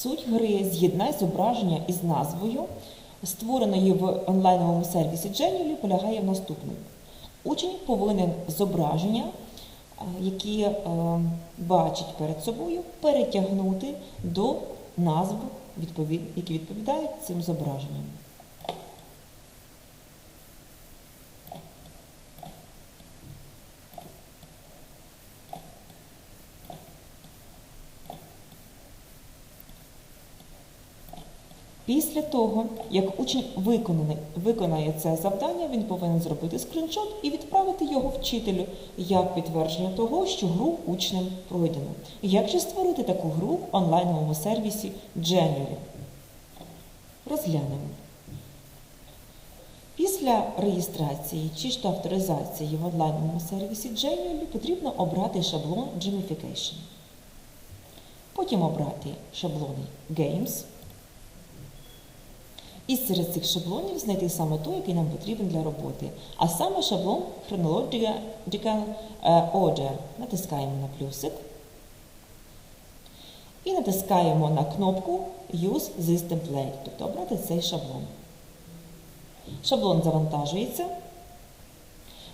Суть гри з'єднай зображення із назвою, створеної в онлайновому сервісі Genially, полягає в наступному. Учень повинен зображення, е, які е, бачить перед собою, перетягнути до назв, які відповідають цим зображенням. Після того, як учень виконає це завдання, він повинен зробити скріншот і відправити його вчителю як підтвердження того, що гру учнем пройдено. Як же створити таку гру в онлайновому сервісі Genially? Розглянемо. Після реєстрації чи ж то авторизації в онлайновому сервісі Genially потрібно обрати шаблон Gamification. Потім обрати шаблони Games. І серед цих шаблонів знайти саме той, який нам потрібен для роботи. А саме шаблон Chronological е, Order. Натискаємо на плюсик. І натискаємо на кнопку Use this template, тобто обрати цей шаблон. Шаблон завантажується.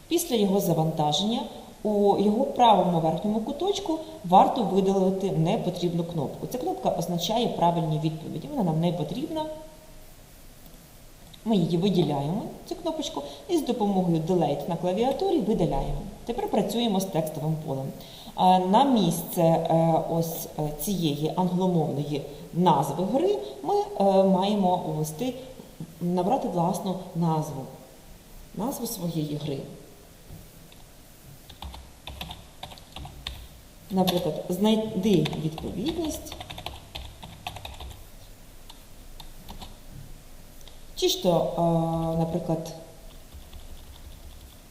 Після його завантаження у його правому верхньому куточку варто видалити непотрібну кнопку. Ця кнопка означає правильні відповіді. Вона нам не потрібна. Ми її виділяємо, цю кнопочку, і з допомогою Delete на клавіатурі видаляємо. Тепер працюємо з текстовим полем. На місце е, ось е, цієї англомовної назви гри ми е, маємо ввести, набрати власну назву, назву своєї гри. Наприклад, знайди відповідність. Чи е, наприклад,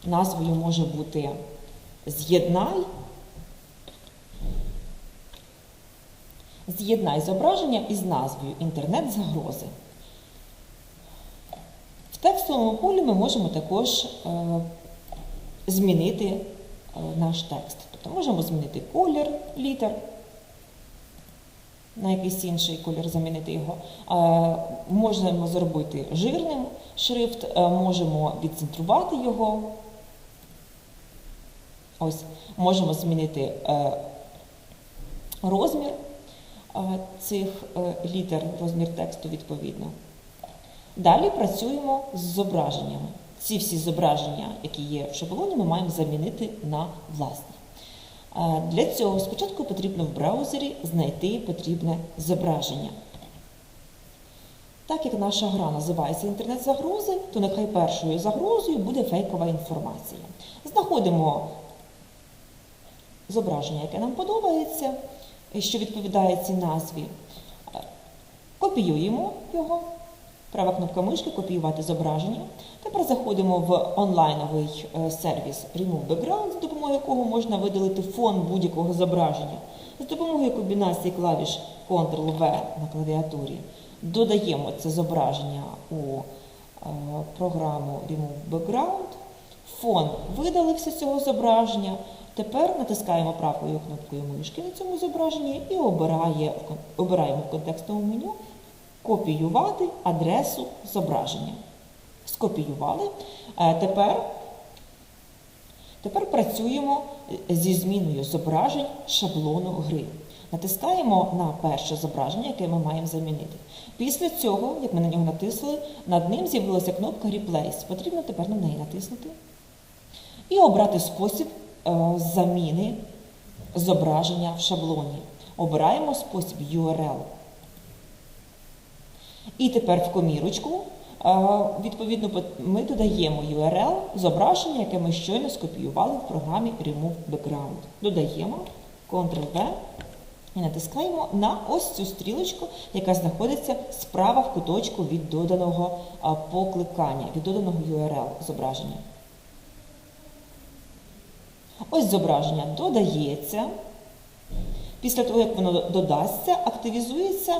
назвою може бути з'єднай, з'єднай зображення із назвою інтернет-загрози. В текстовому полі ми можемо також е, змінити е, наш текст. Тобто можемо змінити колір літер на якийсь інший колір замінити його. Е, Можемо зробити жирним шрифт, е, можемо відцентрувати його. Ось, можемо змінити е, розмір цих літер, розмір тексту відповідно. Далі працюємо з зображеннями. Ці всі зображення, які є в шаблоні, ми маємо замінити на власні. Для цього спочатку потрібно в браузері знайти потрібне зображення. Так як наша гра називається інтернет-загрози, то нехай першою загрозою буде фейкова інформація. Знаходимо зображення, яке нам подобається, що відповідає цій назві. Копіюємо його. Права кнопка мишки копіювати зображення. Тепер заходимо в онлайновий е, сервіс Remove Background, за допомогою якого можна видалити фон будь-якого зображення. За допомогою комбінації клавіш Ctrl-V на клавіатурі додаємо це зображення у е, програму Remove Background. Фон видалився з цього зображення. Тепер натискаємо правою кнопкою мишки на цьому зображенні і обираємо в контекстовому меню копіювати адресу зображення. Скопіювали. Е, Тепер, тепер працюємо зі зміною зображень шаблону гри. Натискаємо на перше зображення, яке ми маємо замінити. Після цього, як ми на нього натисли, над ним з'явилася кнопка Replace. Потрібно тепер на неї натиснути. І обрати спосіб е, заміни зображення в шаблоні. Обираємо спосіб URL. І тепер в комірочку, відповідно, ми додаємо URL зображення, яке ми щойно скопіювали в програмі Remove Background. Додаємо Ctrl-V і натискаємо на ось цю стрілочку, яка знаходиться справа в куточку від доданого покликання, від доданого URL зображення. Ось зображення додається. Після того, як воно додасться, активізується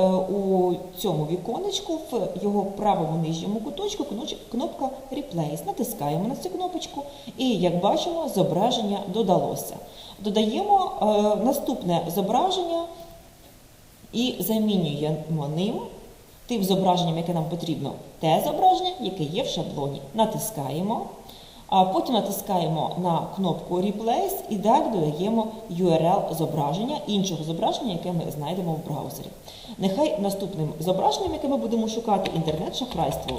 у цьому віконечку в його правому нижньому куточку кнопка Replace. Натискаємо на цю кнопочку і, як бачимо, зображення додалося. Додаємо е, наступне зображення і замінюємо ним тим зображенням, яке нам потрібно, те зображення, яке є в шаблоні. Натискаємо, а потім натискаємо на кнопку Replace і далі додаємо URL зображення іншого зображення, яке ми знайдемо в браузері. Нехай наступним зображенням, яке ми будемо шукати, інтернет-шахрайство.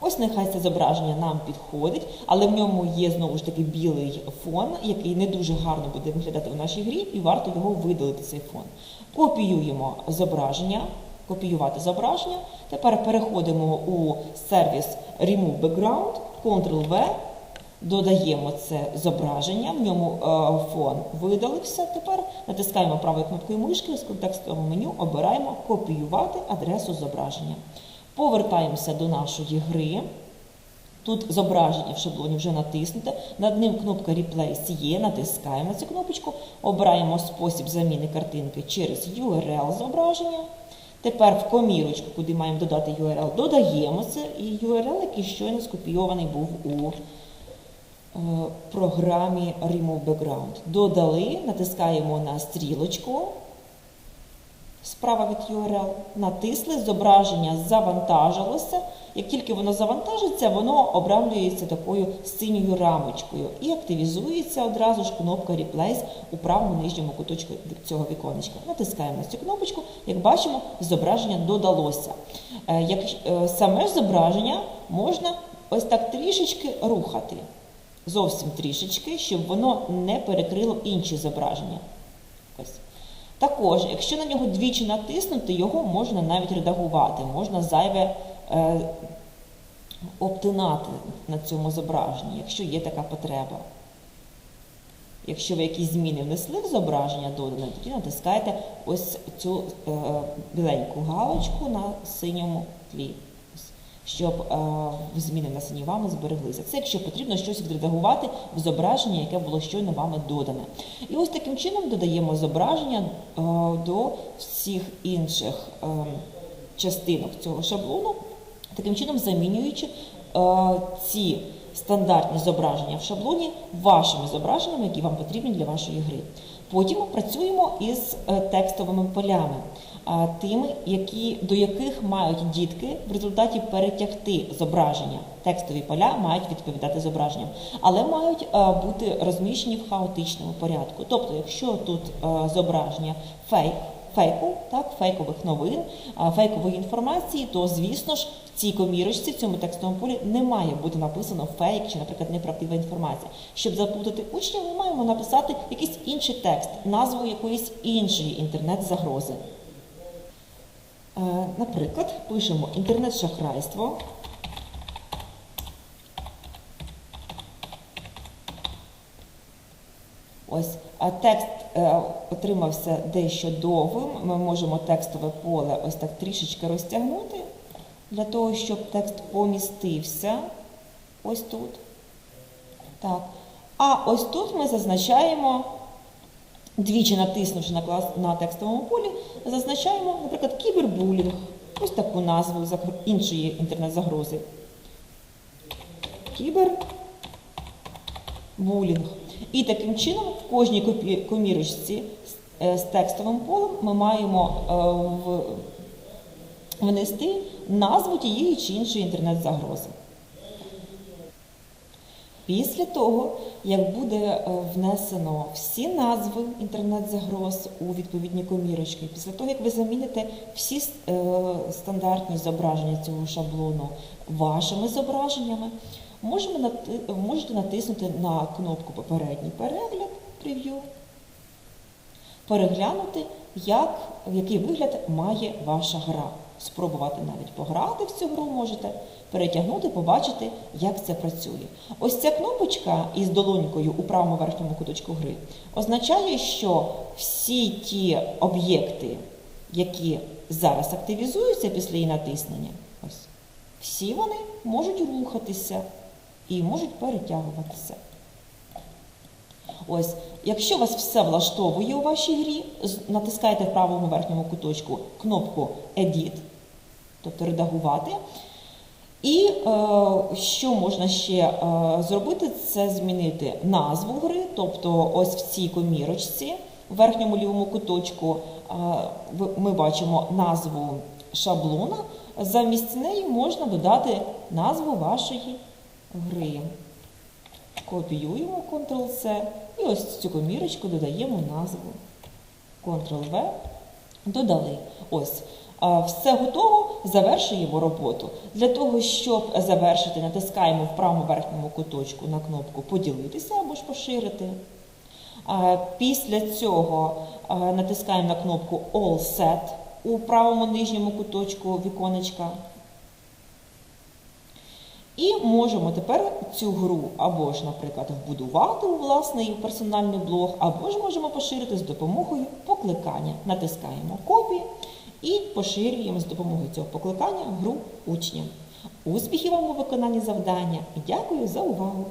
Ось нехай це зображення нам підходить, але в ньому є знову ж таки білий фон, який не дуже гарно буде виглядати у нашій грі, і варто його видалити цей фон. Копіюємо зображення, копіювати зображення. Тепер переходимо у сервіс Remove Background, Ctrl-V, додаємо це зображення, в ньому е, фон видалився. Тепер натискаємо правою кнопкою мишки з контекстового меню, обираємо копіювати адресу зображення. Повертаємося до нашої гри. Тут зображення в шаблоні вже натиснуте. Над ним кнопка Replace є, натискаємо цю кнопочку, обираємо спосіб заміни картинки через URL зображення. Тепер в комірочку, куди маємо додати URL, додаємо це і URL, який щойно скопійований був у е, програмі Remove Background. Додали, натискаємо на стрілочку справа від URL, натисли, зображення завантажилося. Як тільки воно завантажиться, воно обрамлюється такою синьою рамочкою і активізується одразу ж кнопка Replace у правому нижньому куточку цього віконечка. Натискаємо цю кнопочку, як бачимо, зображення додалося. Е, як е, саме зображення можна ось так трішечки рухати. Зовсім трішечки, щоб воно не перекрило інші зображення. Ось. Також, якщо на нього двічі натиснути, його можна навіть редагувати, можна зайве е, обтинати на цьому зображенні, якщо є така потреба. Якщо ви якісь зміни внесли в зображення додане, тоді натискаєте ось цю е, біленьку галочку на синьому тлі, щоб е, зміни внесені вами збереглися. Це якщо потрібно щось відредагувати в зображення, яке було щойно вами додане. І ось таким чином додаємо зображення е, до всіх інших е, частинок цього шаблону, таким чином замінюючи ці стандартні зображення в шаблоні вашими зображеннями, які вам потрібні для вашої гри. Потім працюємо із е, текстовими полями, тими, які, до яких мають дітки в результаті перетягти зображення. Текстові поля мають відповідати зображенням, але мають е, бути розміщені в хаотичному порядку. Тобто, якщо тут е, зображення фейк, фейку, так, фейкових новин, фейкової інформації, то, звісно ж, в цій комірочці, в цьому текстовому полі не має бути написано фейк чи, наприклад, неправдива інформація. Щоб заплутати учнів, ми маємо написати якийсь інший текст, назву якоїсь іншої інтернет-загрози. Е, наприклад, пишемо інтернет-шахрайство. Ось, а текст е, отримався дещо довгим. Ми можемо текстове поле ось так трішечки розтягнути, для того, щоб текст помістився ось тут. Так. А ось тут ми зазначаємо, двічі натиснувши на, клас, на текстовому полі, зазначаємо, наприклад, кібербулінг. Ось таку назву іншої інтернет-загрози. Кібербулінг. І таким чином в кожній комірочці е, з текстовим полем ми маємо е, внести назву тієї чи іншої інтернет-загрози. Після того, як буде е, внесено всі назви інтернет-загроз у відповідні комірочки, після того, як ви заміните всі стандартні зображення цього шаблону вашими зображеннями, можете натиснути на кнопку Попередній перегляд прев'ю, переглянути, як, який вигляд має ваша гра. Спробувати навіть пограти в цю гру можете, перетягнути, побачити, як це працює. Ось ця кнопочка із долонькою у правому верхньому куточку гри означає, що всі ті об'єкти, які зараз активізуються після її натиснення, ось, всі вони можуть рухатися і можуть перетягуватися. Ось, Якщо вас все влаштовує у вашій грі, натискайте в правому верхньому куточку кнопку Edit, тобто редагувати. І е, що можна ще е, зробити, це змінити назву гри, тобто ось в цій комірочці, в верхньому лівому куточку, е, ми бачимо назву шаблона. Замість неї можна додати назву вашої гри. Копіюємо Ctrl-C і ось цю комірочку додаємо назву. Ctrl-V. Додали. Ось. Все готово, завершуємо роботу. Для того, щоб завершити, натискаємо в правому верхньому куточку на кнопку Поділитися або ж поширити. Після цього натискаємо на кнопку All Set у правому нижньому куточку віконечка. І можемо тепер цю гру або ж, наприклад, вбудувати у власний персональний блог, або ж можемо поширити з допомогою покликання. Натискаємо копію і поширюємо з допомогою цього покликання гру учням. Успіхів вам у виконанні завдання дякую за увагу!